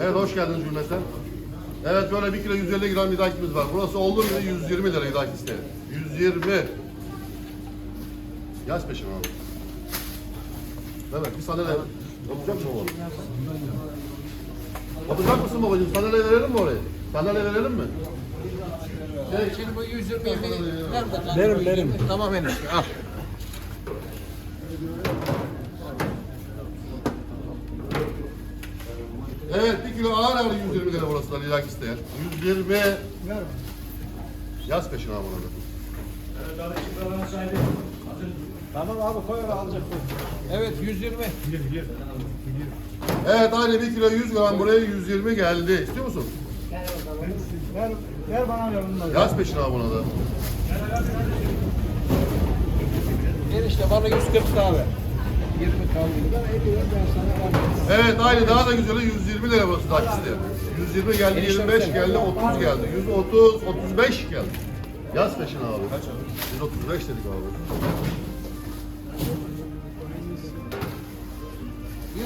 Evet hoş geldiniz cümleten. Evet böyle 1 kilo 150 gram idrakimiz var. Burası olduğu gibi 120 lira idrak isteyen. 120. Yaz peşin abi. Evet bir sandalye yapacak mısın oğlum? Yapacak mısın babacığım? Sandalye verelim mi oraya? Sandalye verelim mi? Şey, Şimdi bu 120 nerede? Verim, verim. Tamam enişte al. Evet bir kilo ağır ağır 120 lira burası da idrak isteyen. 120. Yaz peşin abi onu. Tamam abi koy öyle alacak. Evet 120. Evet aynı 1 kilo 100 gram buraya 120 geldi. İstiyor musun? Ver, ver bana yanında. Yaz peşin abi buna da. Enişte bana 140 daha ver. 20 kaldı. Ben 50 ver ben sana vermem. Evet aynı daha da güzeli 120 lira da isteyen. 120 geldi, 25 geldi, 30 geldi. 130, 35 geldi. Yaz peşin abi. Kaç abi? 135 dedik abi.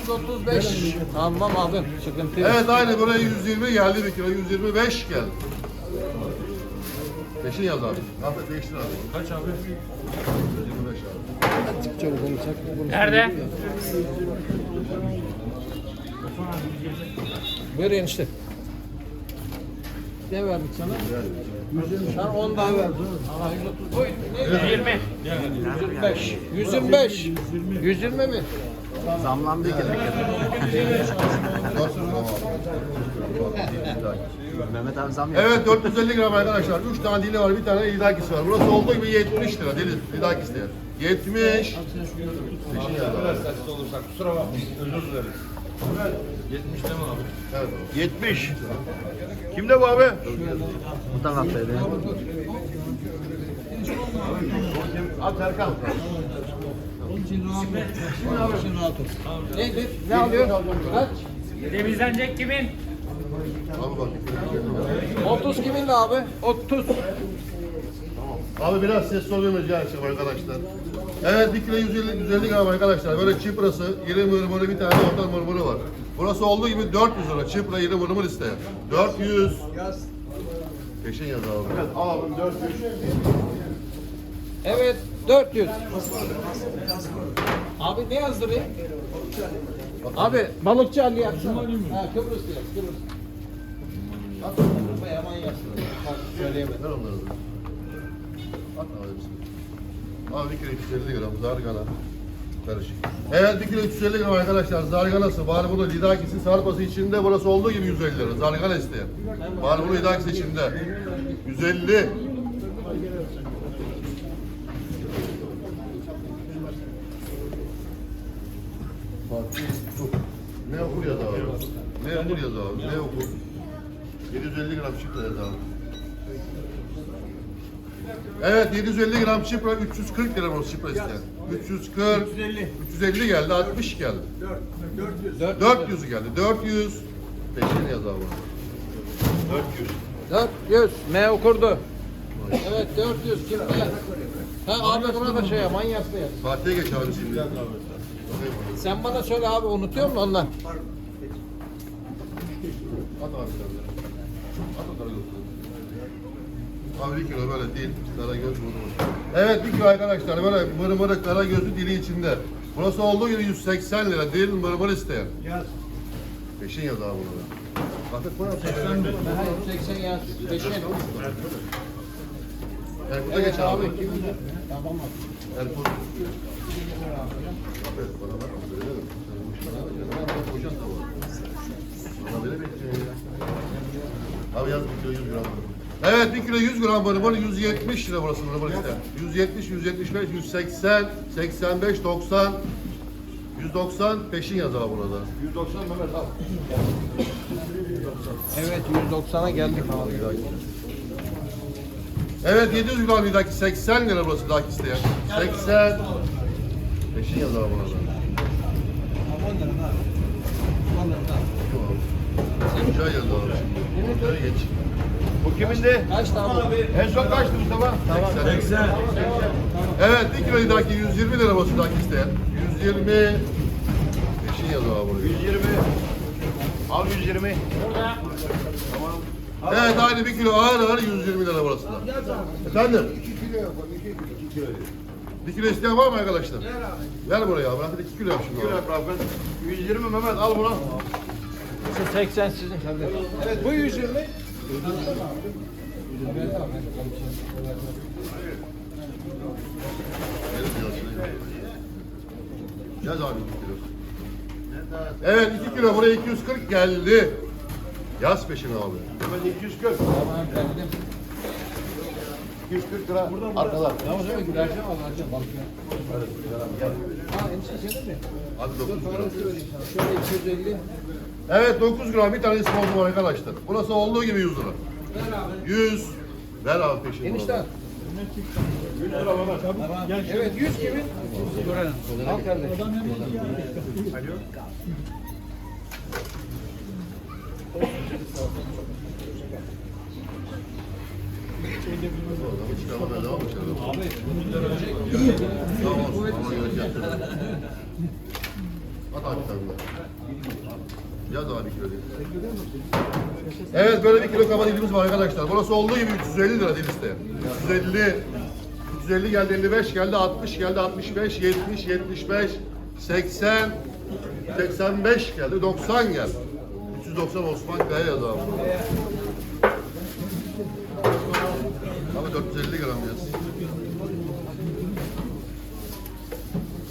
135. Tamam aldın. Sıkıntı yok. Evet aynı buraya 120 geldi bir kilo, 125 geldi. Peşin yaz abi. Ahmet değiştir abi. Kaç abi? 125 abi. Çabuk olacak. Nerede? Ver enişte. Ne verdik sana? Sen 10 daha ver. Allah 130 koy. Ne? 20. 125. 125. 120 mi? Zamlandı. Nasıl tamam. Mehmet abi zam yaptı. Evet 450 gram arkadaşlar. 3 tane dili var, bir tane idakisi var. Burası olduğu gibi 70 lira dili idakisi de. 70. Peşin yaz abi. olursak kusura bakmayın özür dileriz. 70 değil mi abi? Evet abi. 70. Kimde bu abi? Bu taraftaydı. Abi Serkan. Neydi? Ne alıyor? Kaç? Temizlenecek kimin? Abi bak. 30 kimin de abi? 30. Abi biraz ses oluyor rica edeceğim arkadaşlar. Evet 1 kilo 150, 150 gram arkadaşlar. Böyle çiprası, iri mırmırı bir tane orta mırmırı var. Burası olduğu gibi 400 lira. Çipra iri mırmır isteyen. 400. Peşin yaz abi. Evet abim 400. Evet 400. Abi ne yazdırayım? Abi balıkçı Ali yapsana. Ha Kıbrıs yaz Kıbrıs. Bak Kıbrıs'a yaman yazsın. Bak, Söyleyemedim. Ver onları da. At abi hepsini. Abi 1 kilo 250 gram zargana. Karışık. Evet 1 kilo 350 gram arkadaşlar zarganası var bunu lidakisi sarpası içinde burası olduğu gibi 150 lira zargana isteyen. Var bunu lidakisi içinde. 150. Bak, dur. Ne okur yaz abi? Ne okur yaz abi? Ne okur? 750 gram çıktı yaz abi. Evet 750 gram çipra 340 lira burası çipra isteyen. 340 350 350 geldi 60 geldi. 400 400 geldi. 400 peşin yaz abi. 400. 400. M okurdu. Evet 400 kim bilir? Ha abi buna da şey yap, manyaklı yaz. Fatih'e geç abi şimdi. Sen bana söyle abi unutuyor musun ondan? At abi sen de. At o tarafa. Abi bir kilo böyle değil. Kara göz mırmır. Evet bir kilo arkadaşlar böyle mırmırı kara gözü dili içinde. Burası olduğu gibi 180 lira. Değil mırmır isteyen. Yaz. Peşin yaz abi bunu. Bakın koy abi. 80 yaz. Peşin. Erkut'a geç abi. bilir? Tamam abi. Erkut. Evet, bana bak, söylerim. Sen bu işi bana bak, Abi yaz bir kilo 100 gram. Evet, bir kilo 100 gram. Bunu 170 lira burası bunu işte. 170, 175, 180, 85, 90, 190 peşin yaz abi burada. 190 Mehmet al. Evet 190'a geldik abi. Evet 700 gram bir daki 80 lira burası daki isteyen. 80 peşin yaz abi burada. Güzel yaz abi şimdi. Geç. Bu kimindi? Kaçtı abi? En son kaçtı Mustafa? 80. Evet 1 kilo idaki 120 lira basındaki isteyen. 120 Peşin yazıyor abi buraya. 120. Al 120. Evet aynı 1 kilo ağır ağır 120 lira burası da. Efendim? 1 kilo isteyen var mı arkadaşlar? Ver buraya abi. Hadi 2 kilo yap şimdi. Kilo abi. yap Rafet. 120 Mehmet al bunu. 80 sizin. Evet bu 120. Yaz abi 2 kilo. Evet 2 kilo buraya 240 geldi. Yaz peşin abi. Mehmet 240. 240 lira. Arkalar. Ya o zaman gülerken alacağım balık ya. Ha enişte senin mi? Hadi 9 Dur gram. para söyleyeyim sana. Şöyle 250. Evet 9 gram bir tane isponcu var arkadaşlar. Burası olduğu gibi 100 lira. 100. Ver abi peşin. Enişte. burada. Tamam. Evet 100 kimin? Al kardeşim. Adamı Evet böyle bir kilo kaba dilimiz var arkadaşlar. Burası olduğu gibi 350 lira dil isteyen. 350 350 geldi 55 geldi 60 geldi 65 70 75 80 85 geldi 90 geldi. 390 Osman Kaya yaz abi. Abi 450 gram yaz.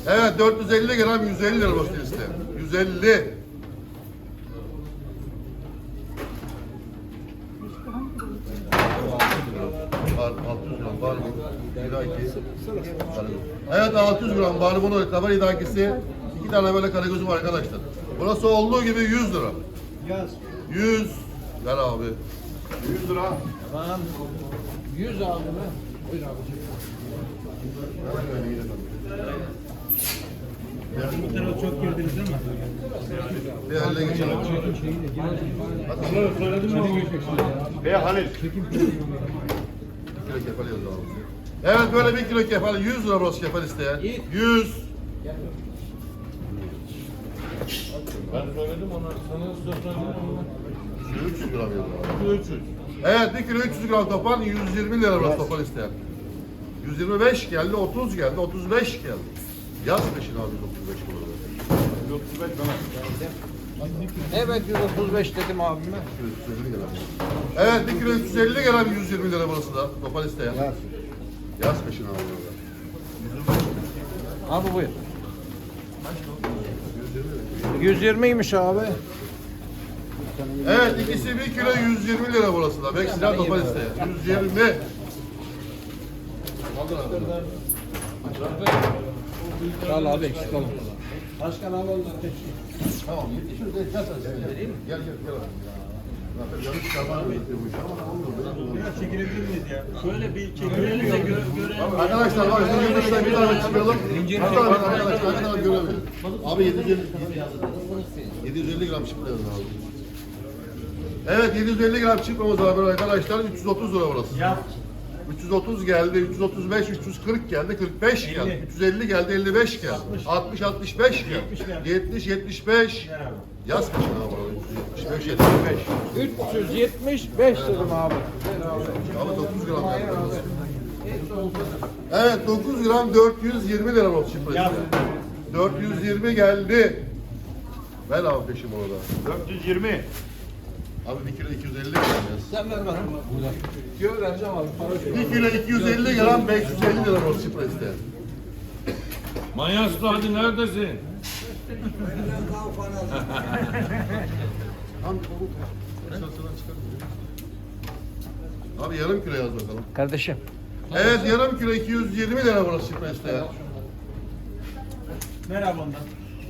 Evet 450 gram 150 lira burası isteyen. 150. Var, 600 gram var mı? Bir dahaki. Evet 600 gram barbunu kabar idakisi. İki tane böyle karagözüm var arkadaşlar. Burası olduğu gibi 100 lira. Yaz. 100. Ver abi. 100 lira. Tamam. 100 abi mi? Buyur abiciğim. Bu tarafa çok girdiniz mi? Bir elle geçelim. Ve Halil. kilo kefal yazıyor abi. Evet böyle bir kilo kefal 100 lira burası kefal isteyen. 100. Ben söyledim ona. Sana söyledim 300 gram yazıyor abi. 300. Evet bir kilo 300 gram topan 120 lira burası topan isteyen. 125 geldi, 30 geldi, 35 geldi. Yaz peşin abi 35 burada. 35 Mehmet. Evet 135 dedim abime. 350 gram. Evet bir kilo 350 gram 120 lira burası da topan isteyen. Yaz. Yaz peşin abi. Abi buyur. 120'ymiş abi. Evet ikisi bir kilo 120 lira burası da. Beksiler topan isteyen. 120. Al abi eksik olma. Başkan abi oldu. Tamam. Şurada şimdi. Gel gel çekilebilir miyiz ya? Şöyle bir çekilelim de Arkadaşlar bak şimdi yürüyüşten bir tane çıkaralım. Tane arkadaşlar bir tane göremeyiz. Abi 750 750 gram lazım abi. Evet 750 gram var böyle arkadaşlar 330 lira burası. 330 geldi, 335, 340 geldi, 45 geldi, 350 geldi, 55 geldi, 60, 65 geldi, 70, 75. Yaz kaçın abi orada? 375, 75. 375 dedim abi. Abi 9 gram geldi. Evet 9 gram 420 lira oldu şifresi. 420 geldi. Ver abi peşim orada. 420. Abi 1 kilo 250 gram yaz. Sen ver bana. Burada. Diyor vereceğim abi. Para. 1 kilo 250 gram 550 lira oldu şifresi. Manyak usta hadi neredesin? Abi yarım kilo yaz bakalım. Kardeşim. Evet yarım kilo 220 lira burası şifresi ya. Merhaba ondan.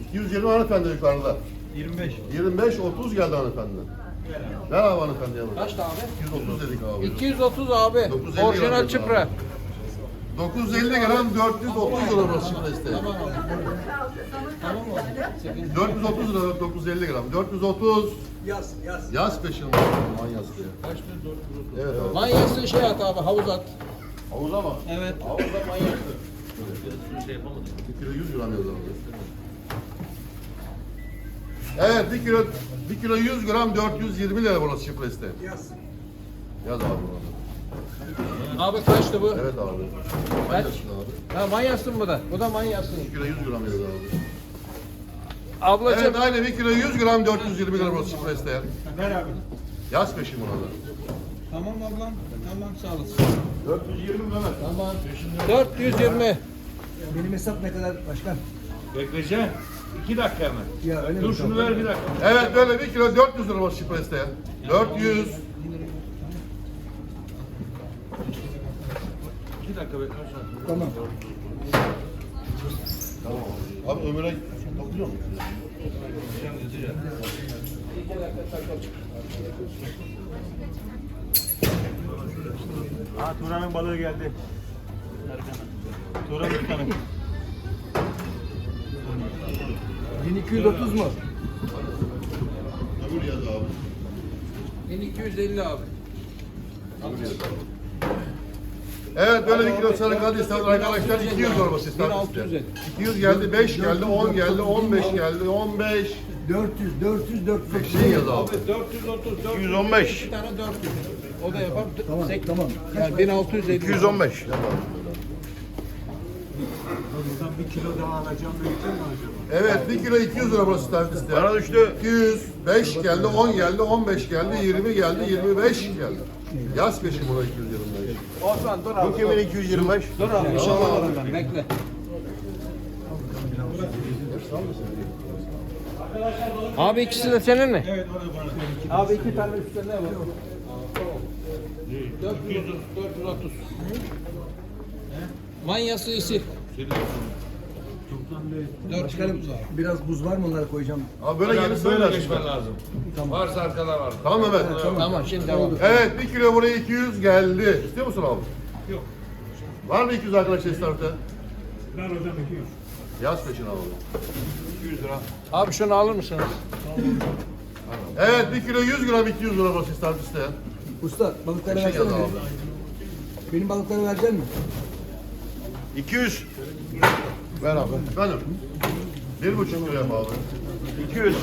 220 hanımefendi yukarıda. 25. 25 30 geldi hanımefendi. Ver abi hanımefendiye bak. Kaçtı abi? 230 dedik abi. 230 abi. 950 Orijinal gram çıpra. 950 gram 430 lira burası şimdi işte. Tamam abi. Tamam? Sıkıntı 430 lira 950 gram. 430 Yaz, yaz. yaz peşin var. Manyas diye. Kaç bin? 430. Evet abi. Manyasın şey at abi havuz at. Havuza mı? Evet. Havuzda manyasın. Bir şey. 1 kilo 100 gram yazalım. Evet 1 kilo 1 kilo 100 gram 420 lira burası şifreste. Yaz. Yaz abi bunu. Abi kaçtı bu? Evet abi. Kaç? Manyasın abi. Ha manyasın bu da. Bu da manyasın. 1 kilo 100 gram yaz abi. Ablacığım. Evet aynı 1 kilo 100 gram 420 lira burası şifreste. Ver abi. Yaz peşin buna da. Tamam ablam. Tamam sağ olasın. 420 Mehmet. Tamam. 420. Benim hesap ne kadar başkan? Bekleyeceğim. İki dakika hemen. Ya öyle Dur mi? şunu ver bir dakika. Evet böyle 1 kilo 400 lira burası şifreste. 400. İki dakika bekle. Tamam. Tamam. Abi Ömer'e dokunuyor mu? Ha Turan'ın balığı geldi. Turan Usta'nın. 1230 mu? Öbür yaz abi. 1250 abi. Evet böyle bir kilo sarı kadın istedim arkadaşlar 200 olması istedim. 1650. 200 geldi, 5 geldi, 10 geldi, 15 geldi, 15. 400, 400, 430. Şey yaz abi. 430, 400. 215. Bir tane 400. O da yapar. Tamam, Sek- tamam. Yani 1650. 215. Yaz abi. Buradan bir kilo daha alacağım. Mümkün mü acaba? Evet 1 kilo 200 lira burası istedim. Bana düştü. 200, 5 geldi, 10 geldi, 15 geldi, 20 geldi, 25 geldi. Yaz peşin buna 225. Osman dur abi. Bu kimin 225? Dur abi. İnşallah alırım ben. Bekle. Abi ikisi de senin mi? Evet o da bana. Abi iki tane üstüne var. 430. 430. Manyası isi. Başkanım biraz buz var mı onlara koyacağım? Abi böyle yeni Böyle geçmen lazım. Varsa arkalar var. Tamam Mehmet. Tamam şimdi devam. Evet 1 kilo buraya 200 geldi. İstiyor musun abi? Yok. Var mı 200 arkadaşlar istavritte? Ver hocam 200. Yaz peşin abi. 200 lira. Abi şunu alır mısınız? Evet 1 kilo 100 gram 200 lira burası istavrit isteyen. Usta balıkları Şey versene. benim. Benim balıkları verecek misin? 200. Ver abi. Benim. Bir buçuk yap abi. 200.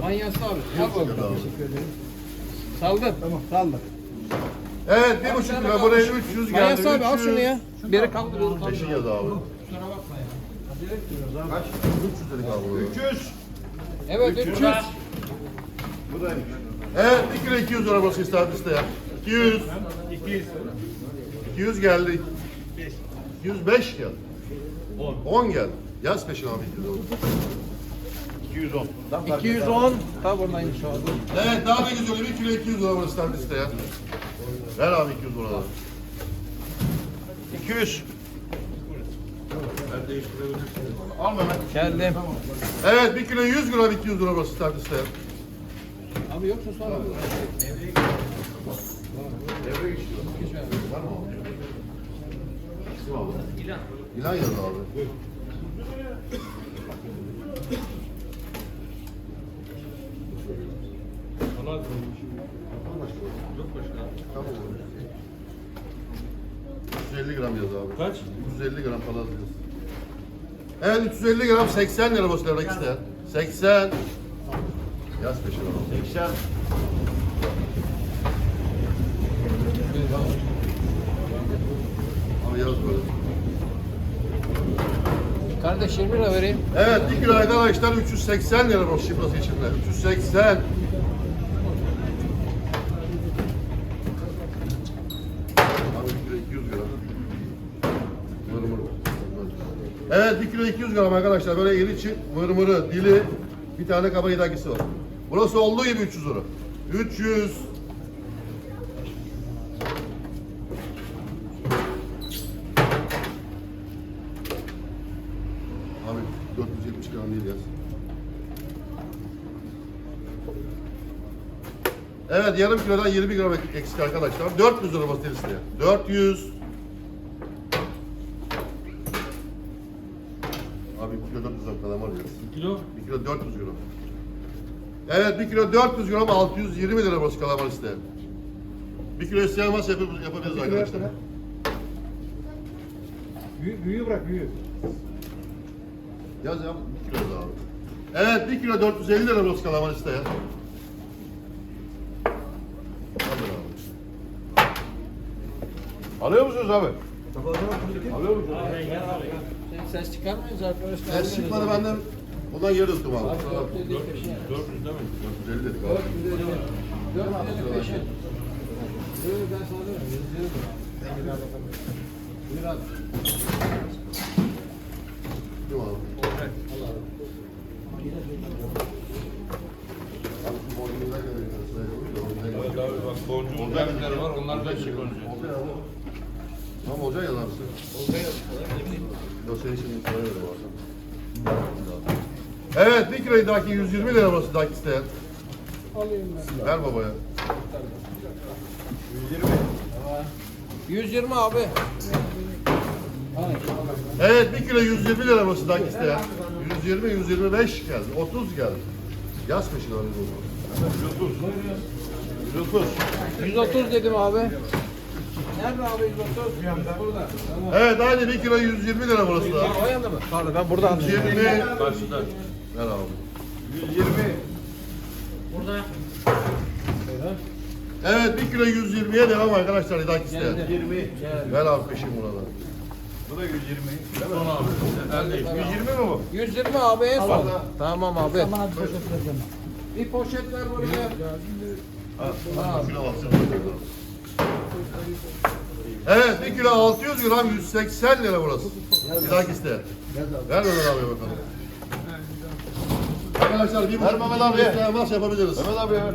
Manyası abi. Al bakalım. Saldın. Tamam, sağ Evet bir buçuk kilo buraya 300 geldi. Manyası abi al 300. şunu ya. Biri kaldırıyor. Peşin yaz abi. Kusura bakma ya. Kaç? 300 dedik abi. buraya. 300. Evet 300. Evet 1 kilo 200 lira burası istavrit isteyen. 200. 200. 200 geldi. 205 geldi. 10. 10 geldi. Yaz peşin abi 210. 210. 210. Ta buradaymış şu anda. Evet daha ne güzel 1 kilo 200 lira burası istavrit isteyen. Ver abi 200 lira. 200. Al Mehmet. Geldim. Evet 1 kilo 100 gram 200 lira burası istavrit isteyen. Abi yoksa sonra. Devre geçiyor. İsim abi. İlan. İlan yaz abi. Yok başka. Tamam abi. 350 gram yaz abi. Kaç? 350 gram falan yaz. Evet 350 gram 80 lira boş vermek isteyen. 80. Yaz peşin abi. 80. Abi yaz böyle. Kardeş 20 lira vereyim. Evet 1 kilo arkadaşlar 380 lira boş şifrası içinde. 380. Abi 1 kilo 200 gram. Mırmır. Evet 1 kilo 200 gram arkadaşlar böyle iri çi mırmırı, dili bir tane kaba idakisi var. Burası olduğu gibi 300 lira. 300. Abi 470 gram değil yaz. Evet yarım kilodan 20 gram eksik arkadaşlar. 400 lira basit listeye. 400. Abi 1 kilo 400 gram kalamar ya. Kilo. 1 kilo 400 gram. Evet 1 kilo 400 gram 620 lira burası kalamar listeye. 1 kilo isteyen varsa yapabiliriz, yapabiliriz arkadaşlar. Büyü, büyüğü bırak büyüğü. Yaz ya 1 kilo daha. Evet 1 kilo 450 lira kalamar listeye. Alır abi. Alıyor musunuz abi? Alıyor musunuz? Ses çıkarmayız arkadaşlar. Evet çıkmadı benden. Ondan geri tuttum abi. 400 değil mi? 450 dedik abi. Ben sana diyorum. yüz yirmi lira. Ben. Buyur abi. Değil mi abi? Abi şu boynuna göre Evet abi bak var. Onlar da çek önce. Olcay abi. Tamam Olcay yazar mısın? Olcay yazar. Yok senin şimdi para göre var. Evet bir kiloyu daki 120 lira burası daki isteyen. Alayım ben. Ver babaya. 120 abi. Evet bir kilo 120 lira burası daki isteyen. 120, 125 geldi. 30 geldi. Yaz peşin oldu. 130. 130. 130 dedim abi. Nerede abi 130? Burada. Tamam. Evet aynı bir kilo 120 lira burası da. O yanda mı? Pardon ben burada 120. Karşıda. Ver abi. 120. Burada. Evet bir kilo 120'ye devam arkadaşlar idak isteyen. 20. Ver abi peşin burada. Bu da 120. Son abi. Elde. 120 mi bu? 120 abi en son. Tamam abi. Bana bir poşet vereceğim. Bir poşet ver buraya. Ha, kilo baksana. Evet bir kilo 600 gram 180 lira burası. İdak isteyen. Ver Mehmet abi bakalım. Arkadaşlar bir buçuk Mehmet abi. varsa yapabiliriz. Mehmet abi ver.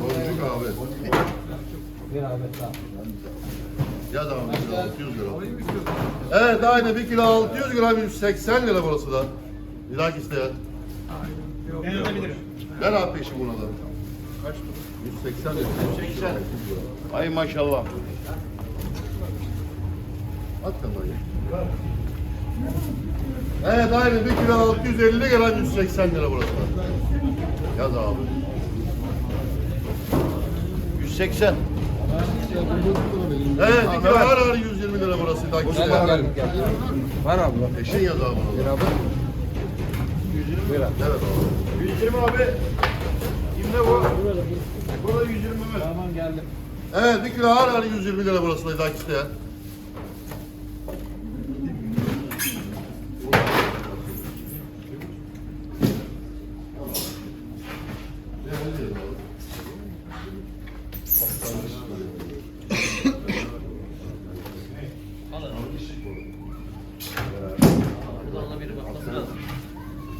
Boncuk abi. Ver abi tamam. Yaz abi bir kilo 600 gram. Evet aynı bir kilo 600 gram 180 lira burası da. İdak isteyen. Ben alabilirim. Ver abi peşin buna da. Kaç? 180 lira. 180. Ay maşallah. At kamerayı. Evet aynı 1 kilo 650 gram 180 lira burası da. Yaz abi. 180. Evet 1 kilo var var 120 lira burası. Gel gel. Var abi. bak. Peşin yaz abi Bir da. abi. Evet abi. 120 abi. Kimde bu? Bu da 120 mi? Tamam geldim. Evet 1 kilo ağır ağır 120 lira burası da idak isteyen.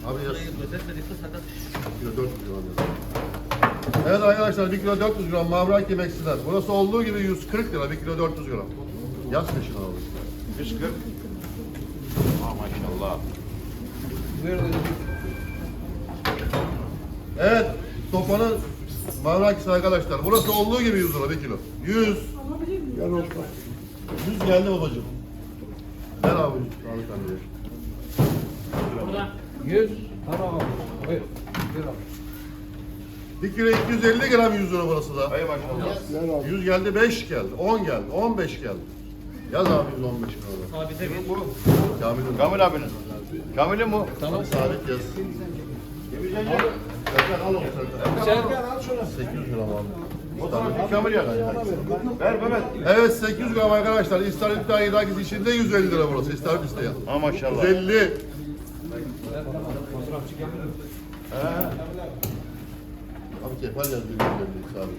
Abi yaz. Kilo 400 gram yaz. Evet arkadaşlar 1 kilo 400 gram mavrak yemeksiler. Burası olduğu gibi 140 lira 1 kilo 400 gram. Yaz peşin abi. 140. Aa maşallah. Evet sopanın mavrakisi arkadaşlar. Burası olduğu gibi 100 lira 1 kilo. 100. 100 geldi babacığım. Ver abi. Sağlık anneye. Burada. 100. Tamam abi. Buyur. Buyur abi. 1 kilo 250 gram 100 lira burası da. Ay maşallah. 100 geldi 5 geldi 10 geldi 15 geldi. Yaz abi 115 lira. Abi de. Bu. Kamil'in. Kamil abinin. Kamil'in bu. Tamam sabit yaz. Serkan al onu Serkan. Serkan al şunu. 800 gram abi. O bir Kamil yaz. Ver Mehmet. Evet 800 gram arkadaşlar. İstavrit daha idrakisi içinde 150 lira burası. İstavrit isteyen. Ha maşallah. 150. Abi kefal yaz bir sabit.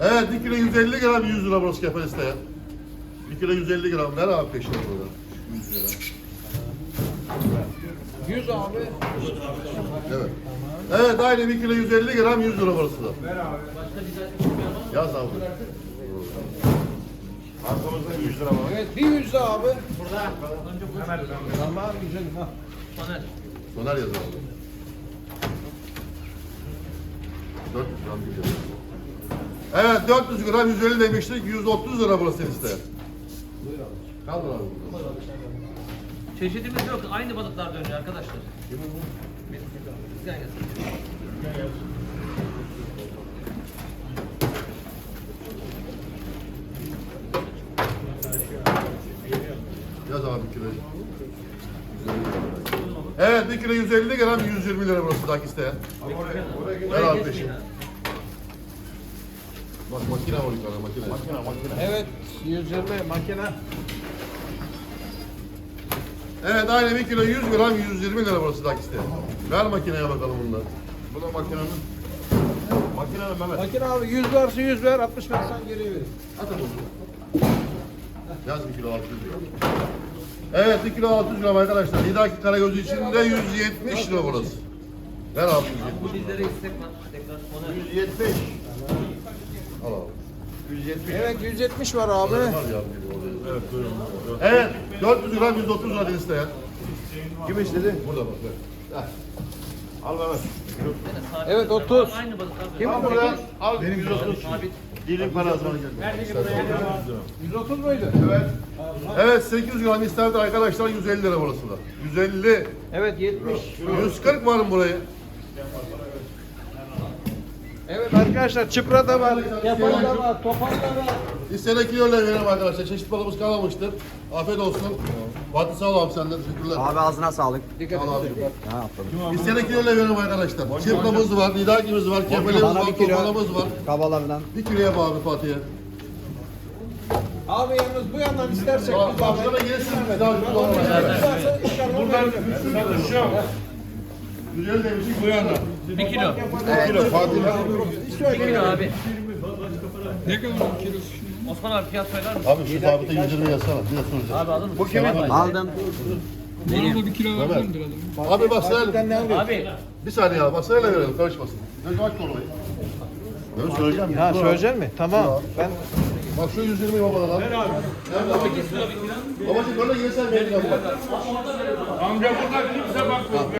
Evet 1 kilo 150 gram 100 lira burası kefal isteyen. 1 kilo 150 gram ver abi peşine burada. 100 lira. 100 abi. Evet. Evet aynı 1 kilo 150 gram 100 lira burası da. Yaz abi. Arkamızda 100 lira var. Evet bir 100 de abi. Burada. Önce bu. Tamam güzelim ha. Soner. Soner yaz abi. 400 gram kilo. Evet 400 gram 150 demiştik. 130 lira burası isteyen. Kaldır abi. Çeşidimiz yok. Aynı balıklar dönüyor arkadaşlar. Güzel yazın. Yaz abi bir kilo. Evet bir kilo 150 gram 120 lira burası daha isteyen. Ver abi peşin. Bak makine var yukarıda makine. Makine makine. Evet 120 makine. Evet aynı bir kilo 100 gram 120 lira burası daha isteyen. Ver makineye bakalım bundan. Bu da makinenin. Makinenin Mehmet. Makine abi 100 varsa 100 ver 60 versen geriye verir. At onu. Yaz bir kilo 600 gram. Evet bir kilo 600 gram arkadaşlar. Hidaki Karagözü içinde 170 lira burası. Ver abi 170. Bu bizlere istek var. Tekrar ona 170. Al abi. 170. Evet 170 var abi. Var ya. Evet buyurun. Evet 400 gram 130 lira isteyen. Kim istedi? Burada bak. ver. Al sabit. Evet, 30. Aynı balıklar Kim burada? Al 130. Sabit. Dilin parası bana geldi. 130 muydu? Evet. Evet 800 gram isterdi arkadaşlar 150 lira burası da. 150. Evet 70. 140 var mı burayı? Evet arkadaşlar çıpra da var, yapan da var, topan da var. İstene kiloyla verelim arkadaşlar. Çeşit balımız kalmamıştır. Afiyet olsun. Fatih sağ ol abi senden. Teşekkürler. Abi ağzına sağlık. Dikkat abi. Ne yapalım? İstene kiloyla verelim arkadaşlar. Çırpamız var, nidakimiz var, kefalimiz Bana var, bir kilo. topanımız var. Kabalarından. Bir kiloya bağlı Fatih'e. Abi yalnız bu yandan istersek biz daha kullanalım. Buradan Güzel demiştik bu yana. Bir kilo. Kilo Fatih. Bir kilo abi. Ne kadar kilosu? Osman abi fiyat söyler misin? Abi şu sabite 120 yazsana. Bir de soracağım. Abi alır mısın? Bu kimin? Aldım. Mehmet. Abi bak sırayla. Abi Bir saniye abi. Bak sırayla verelim. Karışmasın. Gözüm aç orayı. Ben söyleyeceğim. Ha söyleyecek mi? Tamam. Ben Bak şu 120 babadan al. Ver abi. Nerede abi? Babacım böyle gelsen benim yanıma. Amca burada kimse bakmıyor.